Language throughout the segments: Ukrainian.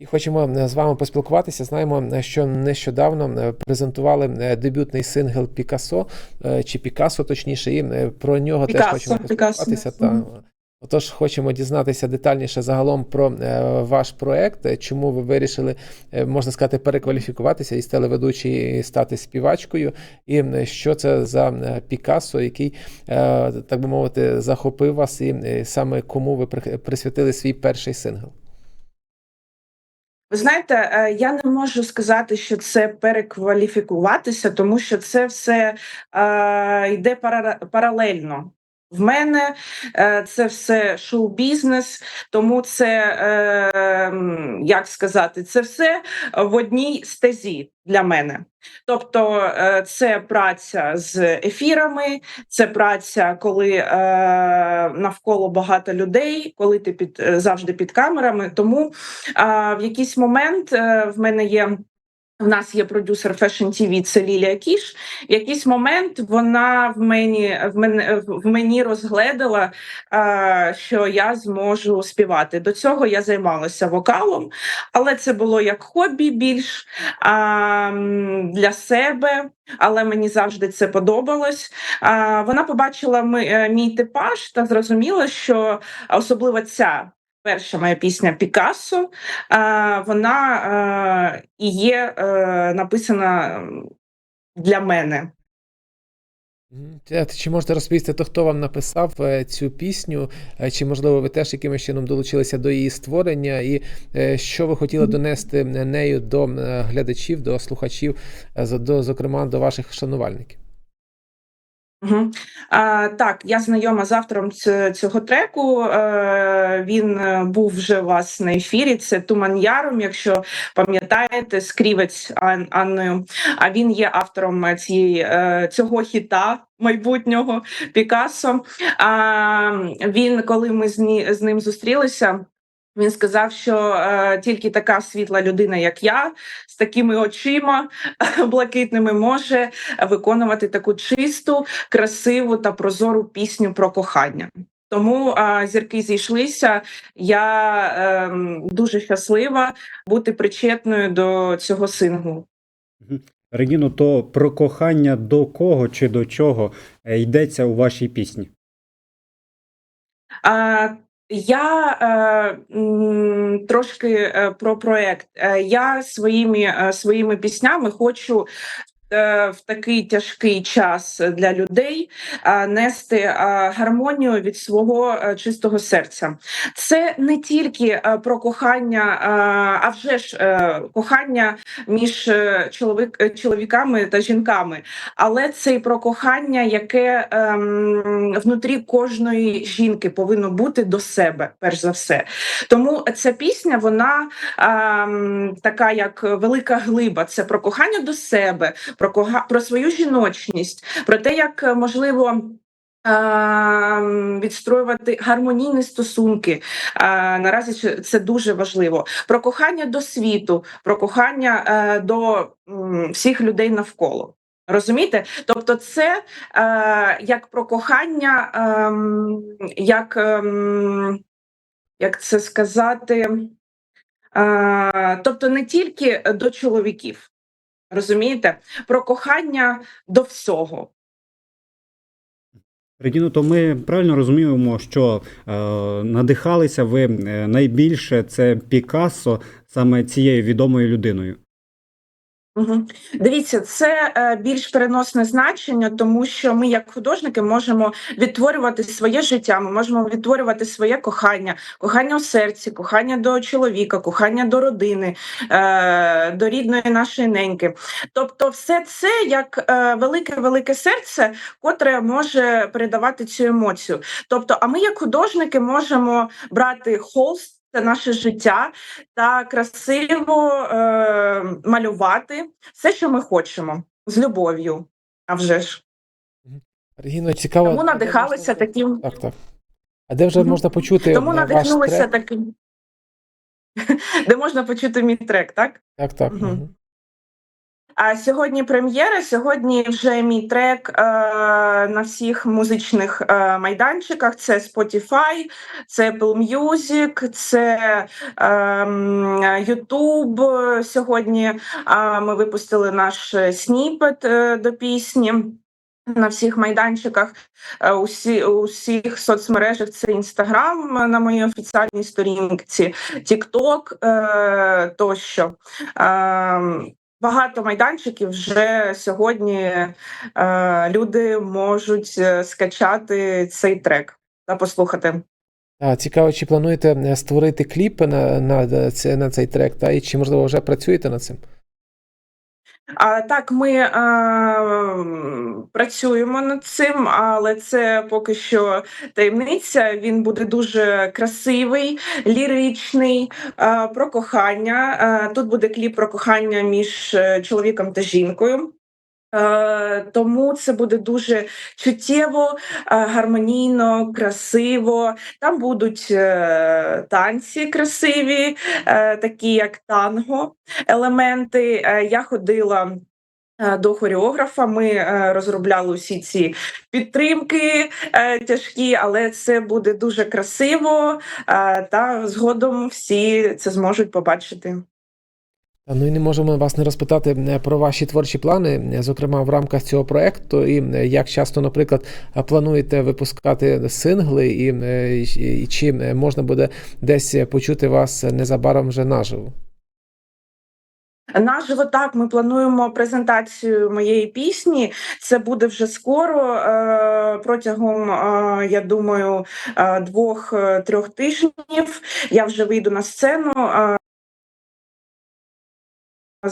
І хочемо е, з вами поспілкуватися. Знаємо, е, що нещодавно е, презентували дебютний сингл Пікасо чи Пікасо, точніше, і про нього теж хочемо Пікассо, поспілкуватися. Та, Отож, хочемо дізнатися детальніше загалом про ваш проект, чому ви вирішили, можна сказати, перекваліфікуватися із телеведучої стати співачкою, і що це за Пікассо, який, так би мовити, захопив вас, і саме кому ви присвятили свій перший сингл. Ви знаєте, е, я не можу сказати, що це перекваліфікуватися, тому що це все е, йде пара- паралельно. В мене е, це все шоу-бізнес, тому це е, як сказати, це все в одній стезі для мене. Тобто, е, це праця з ефірами, це праця, коли е, навколо багато людей, коли ти під е, завжди під камерами. Тому в якийсь момент в мене є. В нас є продюсер Fashion TV, це Лілія Кіш. В якийсь момент вона в мені в мене в мені розгледила, що я зможу співати. До цього я займалася вокалом, але це було як хобі більш для себе. Але мені завжди це подобалось. Вона побачила е, мій типаж та зрозуміла, що особливо ця перша моя пісня Пікассо, вона е, і є е, написана для мене. Чи можете розповісти, то хто вам написав е, цю пісню? Е, Чи можливо ви теж якимось чином долучилися до її створення? І е, що ви хотіли донести нею до е, глядачів, до слухачів, е, до, зокрема до ваших шанувальників? Угу. А, так, я знайома з автором цього треку. Е, він е, був вже у вас на ефірі. Це Туман Яром, якщо пам'ятаєте, скрівець Ан- Анною. А він є автором е, цієї е, цього хіта майбутнього Пікассо. А, він, коли ми з ним зустрілися. Він сказав, що е, тільки така світла людина, як я, з такими очима блакитними, може виконувати таку чисту, красиву та прозору пісню про кохання. Тому а, зірки зійшлися. Я ем, дуже щаслива бути причетною до цього синглу. Регіно, то про кохання до кого чи до чого е, йдеться у вашій пісні? А, я е, трошки е, про проект. Е, я своїми, е, своїми піснями хочу. Е, В такий тяжкий час для людей нести гармонію від свого е, чистого серця. Це не тільки е, про кохання, а вже ж кохання між чоловік, чоловіками та жінками, але це і про кохання, яке ем, внутрі кожної жінки повинно бути до себе, перш за все. Тому ця пісня, вона ем, така, як велика глиба. Це про кохання до себе, про кога про свою жіночність, про те, як е, можливо. Відстроювати гармонійні стосунки наразі це- дуже важливо. Про кохання до світу, про кохання е, до всіх людей навколо. Розумієте? Тобто, це е, як про кохання, ем, як, ем, як це сказати, тобто не тільки до чоловіків, розумієте? Про кохання до всього. Регіно, то ми правильно розуміємо, що е, надихалися ви е, найбільше це Пікассо, саме цією відомою людиною. Дивіться, це е, більш переносне значення, тому що ми, як художники, можемо відтворювати своє життя. Ми можемо відтворювати своє кохання, кохання у серці, кохання до чоловіка, кохання до родини, е, до рідної нашої неньки. Тобто, все це як е, велике велике серце, котре може передавати цю емоцію. Тобто, а ми, як художники, можемо брати холст. Це наше життя та красиво е, малювати все, що ми хочемо, з любов'ю. А вже ж Регіно, цікаво. тому надихалися таким. Так, так. А де вже можна почути Тому е, надихнулися таким, де можна почути мій трек, так? Так, так. Мгм. А сьогодні прем'єра. Сьогодні вже мій трек е, на всіх музичних е, майданчиках. Це Spotify, це Apple Music, це ем, YouTube. Сьогодні е, ми випустили наш сніпет е, до пісні. На всіх майданчиках, е, усі у всіх соцмережах це Інстаграм на моїй офіціальній сторінці, Тікток е, тощо. Багато майданчиків вже сьогодні е, люди можуть е, скачати цей трек та послухати. А, цікаво, чи плануєте е, створити кліп на, на, це, на цей трек, та, і чи, можливо, вже працюєте над цим? А так, ми е, працюємо над цим, але це поки що таємниця. Він буде дуже красивий, ліричний, е, про кохання. Е, тут буде кліп про кохання між е, чоловіком та жінкою. Е, тому це буде дуже чуттєво, е, гармонійно, красиво. Там будуть е, танці красиві, такі як танго елементи. Я ходила. До хореографа ми розробляли усі ці підтримки тяжкі, але це буде дуже красиво, та згодом всі це зможуть побачити. Ну і не можемо вас не розпитати е, про ваші творчі плани, е, зокрема в рамках цього проекту, і е, як часто, наприклад, плануєте випускати сингли, і, і, чи можна буде десь почути вас незабаром вже наживо? Наживо так, ми плануємо презентацію моєї пісні. Це буде вже скоро, протягом, я думаю, двох-трьох тижнів. Я вже вийду на сцену.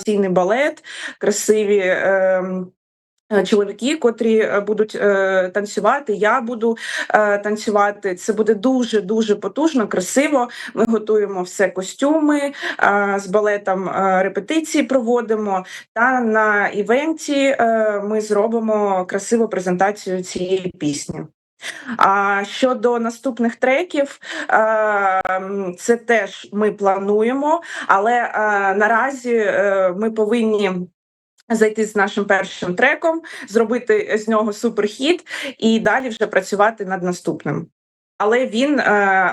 Е, балет, красиві. ем, е, Чоловіки, котрі е, будуть е, танцювати, я буду е, танцювати. Це буде дуже дуже потужно, красиво. Ми готуємо все костюми е, з балетом, е, репетиції проводимо. Та на івенті е, ми зробимо красиву презентацію цієї пісні. А щодо наступних треків, е, це теж ми плануємо, але е, наразі е, ми повинні. Зайти з нашим першим треком, зробити з нього суперхіт і далі вже працювати над наступним. Але він, е,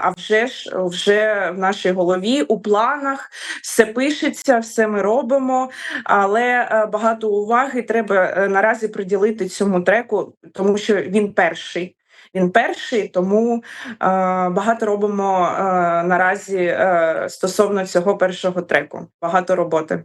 а вже ж вже в нашій голові, у планах, все пишеться, все ми робимо. Але багато уваги треба наразі приділити цьому треку, тому що він перший. Він перший, тому е, багато робимо е, наразі е, стосовно цього першого треку. Багато роботи.